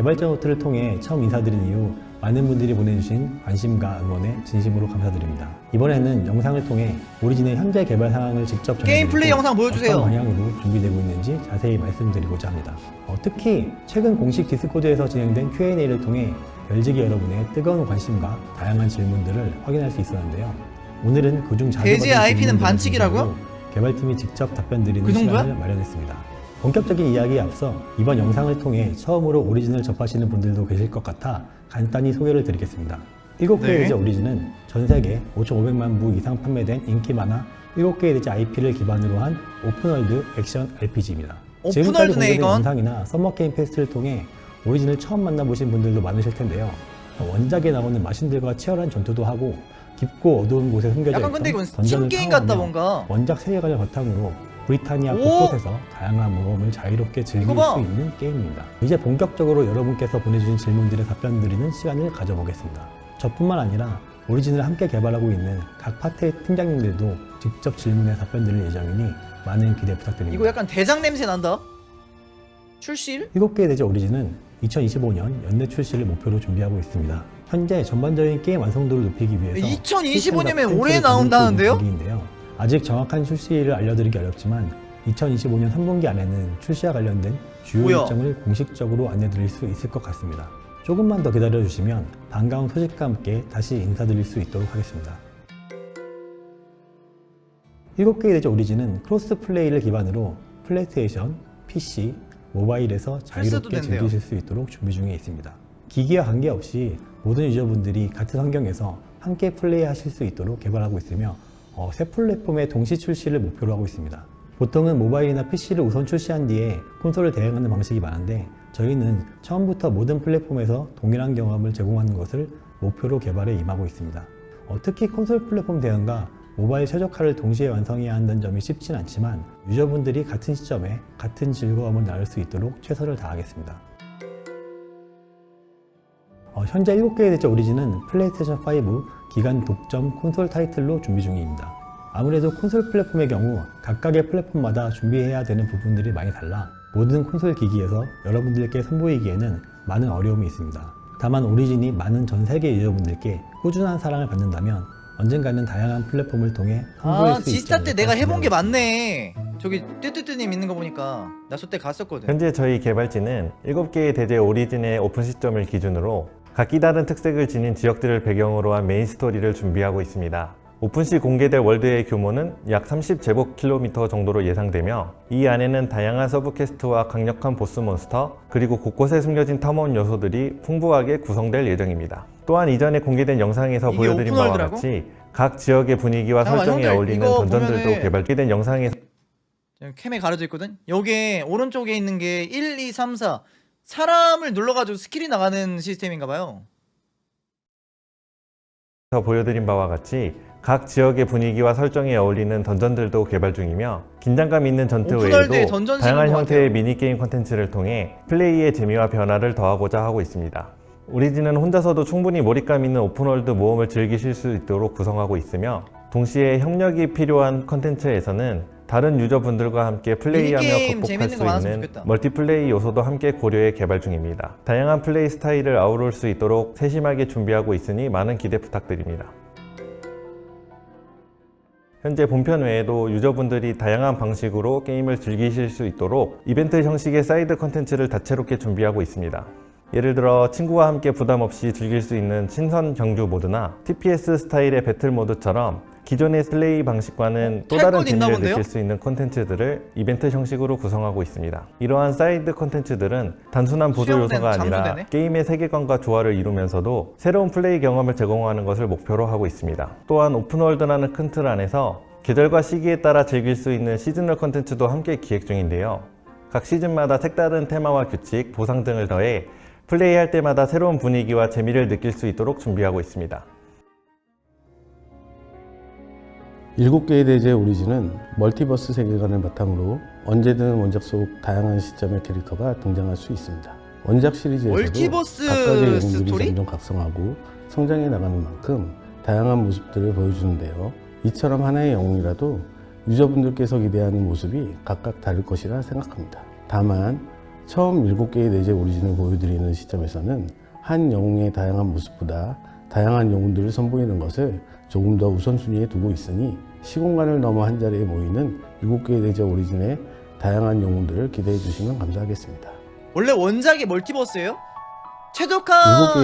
개발자 노트를 통해 처음 인사드린 이후 많은 분들이 보내주신 관심과 응원에 진심으로 감사드립니다. 이번에는 영상을 통해 오리진의 현재 개발 상황을 직접 게임 플레이 영상 보여주세요. 어떤 방향으로 준비되고 있는지 자세히 말씀드리고자 합니다. 어, 특히 최근 공식 디스코드에서 진행된 Q&A를 통해 별지기 여러분의 뜨거운 관심과 다양한 질문들을 확인할 수 있었는데요. 오늘은 그중 자주 받은 IP는 질문들을 반칙이라고요? 기준으로 개발팀이 직접 답변 드리는 그? 시간을 마련했습니다. 본격적인 이야기에 앞서 이번 영상을 통해 처음으로 오리진을 접하시는 분들도 계실 것 같아 간단히 소개를 드리겠습니다. 7개의 네. 대지 오리진은 전 세계 5,500만 부 이상 판매된 인기 만화 7개의 대지 IP를 기반으로 한 오픈월드 액션 RPG입니다. 지금까지 오픈월드네, 공개된 이건. 영상이나 서머게임 페스트를 통해 오리진을 처음 만나보신 분들도 많으실 텐데요. 원작에 나오는 마신들과 치열한 전투도 하고 깊고 어두운 곳에 숨겨져 있던 던전을 게임 탐험하며 뭔가. 원작 세계관을 바탕으로 브리타니아 오! 곳곳에서 다양한 모험을 자유롭게 즐길. 수 있는 게임입니다. 이제 본격적으로 여러분께서 보내주신 질문들에 답변 드리는 시간을 가져보겠습니다. 저뿐만 아니라 오리진을 함께 개발하고 있는 각 파트의 팀장님들도 직접 질문에 답변 드릴 예정이니 많은 기대 부탁드립니다. 이거 약간 대장 냄새 난다. 출시일? 7개의 대지 오리진은 2025년 연내 출시를 목표로 준비하고 있습니다. 현재 전반적인 게임 완성도를 높이기 위해서 2025 년이면 시스템과 올해 콘텐츠를 나온다는데요? 아직 정확한 출시일을 알려드리기 어렵지만 2025년 3분기 안에는 출시와 관련된 주요 뭐야? 일정을 공식적으로 안내드릴 수 있을 것 같습니다. 조금만 더 기다려주시면 반가운 소식과 함께 다시 인사드릴 수 있도록 하겠습니다. 7개의 대지 오리진은 크로스 플레이를 기반으로 플레이스테이션, PC, 모바일에서 자유롭게 된대요. 즐기실 수 있도록 준비 중에 있습니다. 기기와 관계없이 모든 유저분들이 같은 환경에서 함께 플레이하실 수 있도록 개발하고 있으며 어, 새 플랫폼의 동시 출시를 목표로 하고 있습니다. 보통은 모바일이나 PC를 우선 출시한 뒤에 콘솔을 대응하는 방식이 많은데 저희는 처음부터 모든 플랫폼에서 동일한 경험을 제공하는 것을 목표로 개발에 임하고 있습니다. 어, 특히 콘솔 플랫폼 대응과 모바일 최적화를 동시에 완성해야 한다는 점이 쉽진 않지만 유저분들이 같은 시점에 같은 즐거움을 나눌 수 있도록 최선을 다하겠습니다. 어, 현재 7개의 대체 오리진은 플레이스테이션 5 기간 독점 콘솔 타이틀로 준비 중입니다. 아무래도 콘솔 플랫폼의 경우 각각의 플랫폼마다 준비해야 되는 부분들이 많이 달라 모든 콘솔 기기에서 여러분들께 선보이기에는 많은 어려움이 있습니다. 다만 오리진이 많은 전 세계 유저분들께 꾸준한 사랑을 받는다면 언젠가는 다양한 플랫폼을 통해 선보일 아 수 있지 지스타 때 않을까 내가 해본 게 맞네. 저기 뚜뚜뚜님 있는 거 보니까 나저때 갔었거든. 현재 저희 개발진은 7개의 대제 오리진의 오픈 시점을 기준으로 각기 다른 특색을 지닌 지역들을 배경으로 한 메인 스토리를 준비하고 있습니다. 오픈 시 공개될 월드의 규모는 약 30제곱킬로미터 정도로 예상되며 이 안에는 다양한 서브 퀘스트와 강력한 보스 몬스터 그리고 곳곳에 숨겨진 탐험 요소들이 풍부하게 구성될 예정입니다. 또한 이전에 공개된 영상에서 보여드린 바와? 같이 각 지역의 분위기와 잠깐만, 설정에 형들, 어울리는 이거 던전들도 보면은- 개발된 영상에서 지금 캠에 가려져 있거든. 여기에 오른쪽에 있는 게 1, 2, 3, 4 사람을 눌러가지고 스킬이 나가는 시스템인가 봐요. 보여드린 바와 같이 각 지역의 분위기와 설정에 어울리는 던전들도 개발 중이며 긴장감 있는 전투 오픈월드의 외에도 던전 다양한 것 형태의 같아요. 미니게임 콘텐츠를 통해 플레이의 재미와 변화를 더하고자 하고 있습니다. 오리진은 혼자서도 충분히 몰입감 있는 오픈월드 모험을 즐기실 수 있도록 구성하고 있으며 동시에 협력이 필요한 콘텐츠에서는 다른 유저분들과 함께 플레이하며 극복할 수 있는. 멀티플레이 요소도 함께 고려해 개발 중입니다. 다양한 플레이 스타일을 아우를 수 있도록 세심하게 준비하고 있으니 많은 기대 부탁드립니다. 현재 본편 외에도 유저분들이 다양한 방식으로 게임을 즐기실 수 있도록 이벤트 형식의 사이드 컨텐츠를 다채롭게 준비하고 있습니다. 예를 들어 친구와 함께 부담 없이 즐길 수 있는 신선 경주 모드나 TPS 스타일의 배틀 모드처럼 기존의 플레이 방식과는 또탈 다른 재미를? 느낄 수 있는 콘텐츠들을 이벤트 형식으로 구성하고 있습니다. 이러한 사이드 콘텐츠들은 단순한 보조 요소가 아니라 잠수대네? 게임의 세계관과 조화를 이루면서도 새로운 플레이 경험을 제공하는 것을 목표로 하고 있습니다. 또한 오픈월드라는 큰 틀 안에서 계절과 시기에 따라 즐길 수 있는 시즈널 콘텐츠도 함께 기획 중인데요. 각 시즌마다 색다른 테마와 규칙, 보상 등을 더해 플레이할 때마다 새로운 분위기와 재미를 느낄 수 있도록 준비하고 있습니다. 7개의 대제 오리진은 멀티버스 세계관을 바탕으로 언제든 원작 속 다양한 시점의 캐릭터가 등장할 수 있습니다. 원작 시리즈에서도 멀티버스 각각의 영웅들이 스토리? 점점 각성하고 성장해 나가는 만큼 다양한 모습들을 보여주는데요. 이처럼 하나의 영웅이라도 유저분들께서 기대하는 모습이 각각 다를 것이라 생각합니다. 다만 처음 7개의 내재 오리진을 보여드리는 시점에서는 한 영웅의 다양한 모습보다 다양한 영웅들을 선보이는 것을 조금 더 우선순위에 두고 있으니 시공간을 넘어 한 자리에 모이는 7개의 내재 오리진의 다양한 영웅들을 기대해 주시면 감사하겠습니다. 원래 원작이 멀티버스예요? 최적화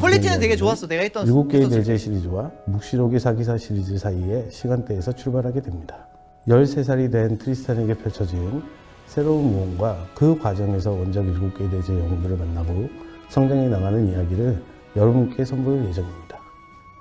퀄리티는 되게 좋았어. 내가 했던 일곱 개의 했었을 내재 때. 시리즈와 묵시록의 사기사 시리즈 사이의 시간대에서 출발하게 됩니다. 13살이 된 트리스탄에게 펼쳐진 새로운 모험과 그 과정에서 원작 7개의 내재 영웅들을 만나고 성장해 나가는 이야기를 여러분께 선보일 예정입니다.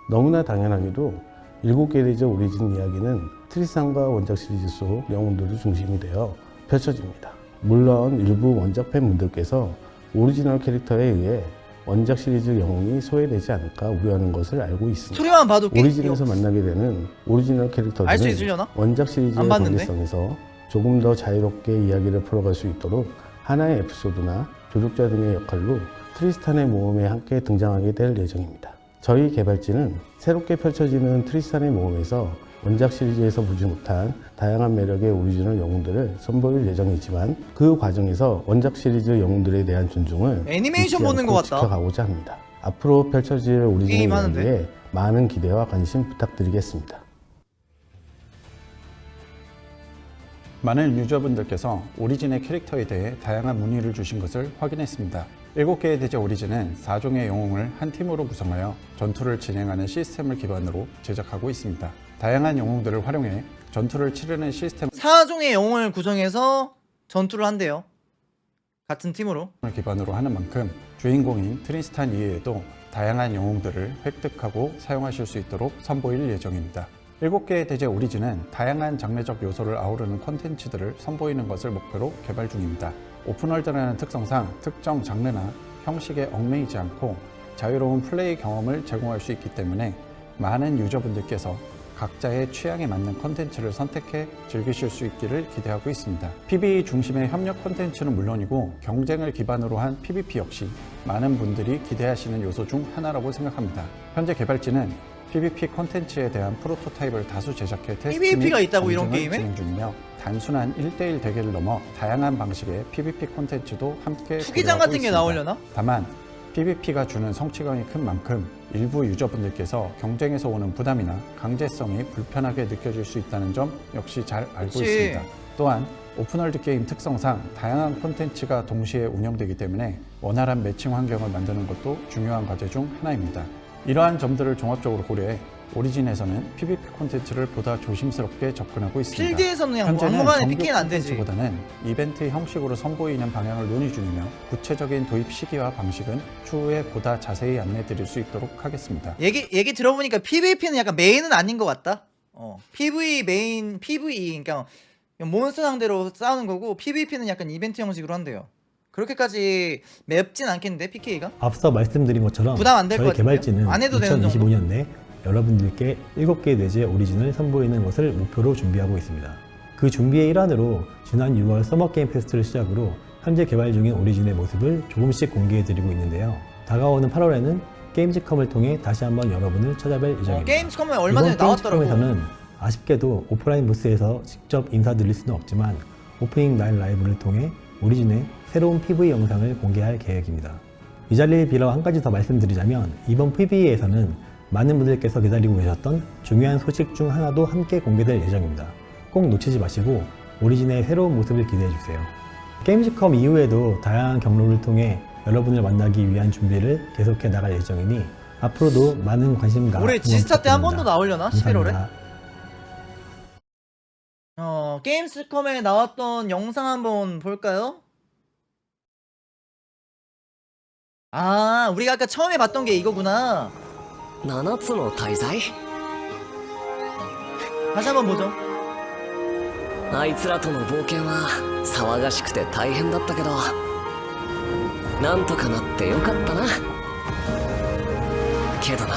너무나 당연하게도 7개의 내재 오리진 이야기는 트리스탄과 원작 시리즈 속 영웅들을 중심이 되어 펼쳐집니다. 물론 일부 원작 팬분들께서 오리지널 캐릭터에 의해 원작 시리즈 영웅이 소외되지 않을까 우려하는 것을 알고 있습니다. 스토리만 봐도 꽤 오리진에서 만나게 되는 오리지널 캐릭터들은 있으려나? 원작 시리즈의 안 봤는데? 관계성에서 조금 더 자유롭게 이야기를 풀어갈 수 있도록 하나의 에피소드나 조력자 등의 역할로 트리스탄의 모험에 함께 등장하게 될 예정입니다. 저희 개발진은 새롭게 펼쳐지는 트리스탄의 모험에서 원작 시리즈에서 보지 못한 다양한 매력의 오리지널 영웅들을 선보일 예정이지만 그 과정에서 원작 시리즈 영웅들에 대한 존중을 애니메이션 보는 것 같다. 지켜가고자 합니다. 앞으로 펼쳐질 오리지널? 이야기에 많은 기대와 관심 부탁드리겠습니다. 많은 유저분들께서 오리진의 캐릭터에 대해 다양한 문의를 주신 것을 확인했습니다. 7개의 대제 오리진은 4종의 영웅을 한 팀으로 구성하여 전투를 진행하는 시스템을 기반으로 제작하고 있습니다. 다양한 영웅들을 활용해 전투를 치르는 시스템을 사종의 영웅을 구성해서 전투를 한대요. 같은 팀으로. 기반으로 하는 만큼 주인공인 트리스탄 이외에도 다양한 영웅들을 획득하고 사용하실 수 있도록 선보일 예정입니다. 7개의 대제 오리진은 다양한 장르적 요소를 아우르는 콘텐츠들을 선보이는 것을 목표로 개발 중입니다. 오픈월드라는 특성상 특정 장르나 형식에 얽매이지 않고 자유로운 플레이 경험을 제공할 수 있기 때문에 많은 유저분들께서 각자의 취향에 맞는 콘텐츠를 선택해 즐기실 수 있기를 기대하고 있습니다. PVE 중심의 협력 콘텐츠는 물론이고 경쟁을 기반으로 한 PVP 역시 많은 분들이 기대하시는 요소 중 하나라고 생각합니다. 현재 개발진은 PVP 콘텐츠에 대한 프로토타입을 다수 제작해 테스트 PVP 가및 있다고, 이런 게임에? 진행 중이며 단순한 1대1 대결을 넘어 다양한 방식의 PVP 콘텐츠도 함께 투기장 고려하고 같은 게 있습니다. 나오려나? 다만 PVP가 주는 성취감이 큰 만큼 일부 유저분들께서 경쟁에서 오는 부담이나 강제성이 불편하게 느껴질 수 있다는 점 역시 잘 알고 그치. 있습니다. 또한 오픈월드 게임 특성상 다양한 콘텐츠가 동시에 운영되기 때문에 원활한 매칭 환경을 만드는 것도 중요한 과제 중 하나입니다. 이러한 점들을 종합적으로 고려해 오리진에서는 PVP 콘텐츠를 보다 조심스럽게 접근하고 있습니다. 필드에서는 그냥 뭐 현재는 막무가내 정규 피키는 안 되지. 콘텐츠보다는 이벤트 형식으로 선보이는 방향을 논의 중이며 구체적인 도입 시기와 방식은 추후에 보다 자세히 안내 드릴 수 있도록 하겠습니다. 얘기 얘기 들어보니까 PVP는 약간 메인은 아닌 것 같다. 어, PV 메인 PVE 그러니까 몬스터 상대로 싸우는 거고 PVP는 약간 이벤트 형식으로 한대요. 그렇게까지 맵진 않겠는데 PK가? 앞서 말씀드린 것처럼 부담 안될 저희 것 같은데요? 개발진은 안 해도 되는 2025년 내 여러분들께 7개 내재 오리진을 선보이는 것을 목표로 준비하고 있습니다. 그 준비의 일환으로 지난 6월 서머 게임 페스트를 시작으로 현재 개발 중인 오리진의 모습을 조금씩 공개해드리고 있는데요. 다가오는 8월에는 게임즈컴을 통해 다시 한번 여러분을 찾아뵐 예정입니다. 어, 게임스컴에 얼마 전에 이번 나왔더라고. 게임스컴에서는 아쉽게도 오프라인 부스에서 직접 인사드릴 수는 없지만 오프닝 날 라이브를 통해 오리진의 새로운 PV 영상을 공개할 계획입니다. 이 자리를 빌어 한 가지 더 말씀드리자면 이번 PV에서는 많은 분들께서 기다리고 계셨던 중요한 소식 중 하나도 함께 공개될 예정입니다. 꼭 놓치지 마시고 오리진의 새로운 모습을 기대해 주세요. 게임즈컴 이후에도 다양한 경로를 통해 여러분을 만나기 위한 준비를 계속해 나갈 예정이니 앞으로도 많은 관심과 올해 응원 지스타 때 한 번도 부탁드립니다. 나오려나? 11월에? 감사합니다. 어, 게임스컴에 나왔던 영상 한번 볼까요? 아, 우리가 아까 처음에 봤던 게 이거구나. 7つの大罪 다시 한번 보죠. あいつらとの冒険は騒がしくて大変だったけどなんとかなってよかったなけどな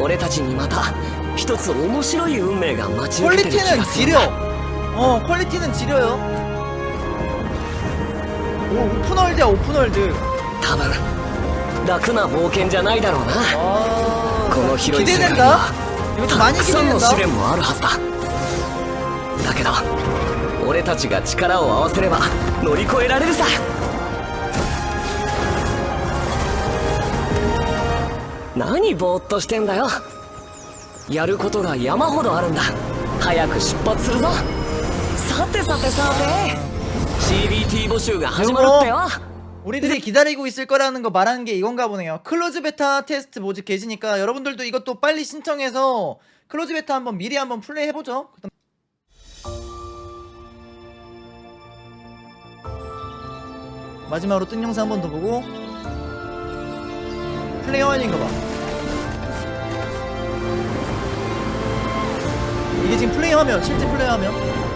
俺たちにまた一つ面白い運命が待ち受けてる気 퀄리티는 がするん 지려. だ 어, 퀄리티는 지려요. 오, 오픈월드야, 오픈월드. 多分楽な冒険じゃないだろうな 아, この広い世界にたくさんの試練もあるはずだ。だけど俺たちが力を合わせれば乗り越えられるさ。何ぼーっとしてんだよ。やることが山ほどあるんだ。早く出発するぞ。さてさてさて。CBT 募集が始まるってよ。 우리들이 기다리고 있을 거라는 거 말한 게 이건가 보네요. 클로즈 베타 테스트 모집 계시니까 여러분들도 이것도 빨리 신청해서 클로즈 베타 한번 미리 한번 플레이 해보죠. 마지막으로 뜬 영상 한 번 더 보고 플레이 화면인가 봐. 이게 지금 플레이 화면, 실제 플레이 화면.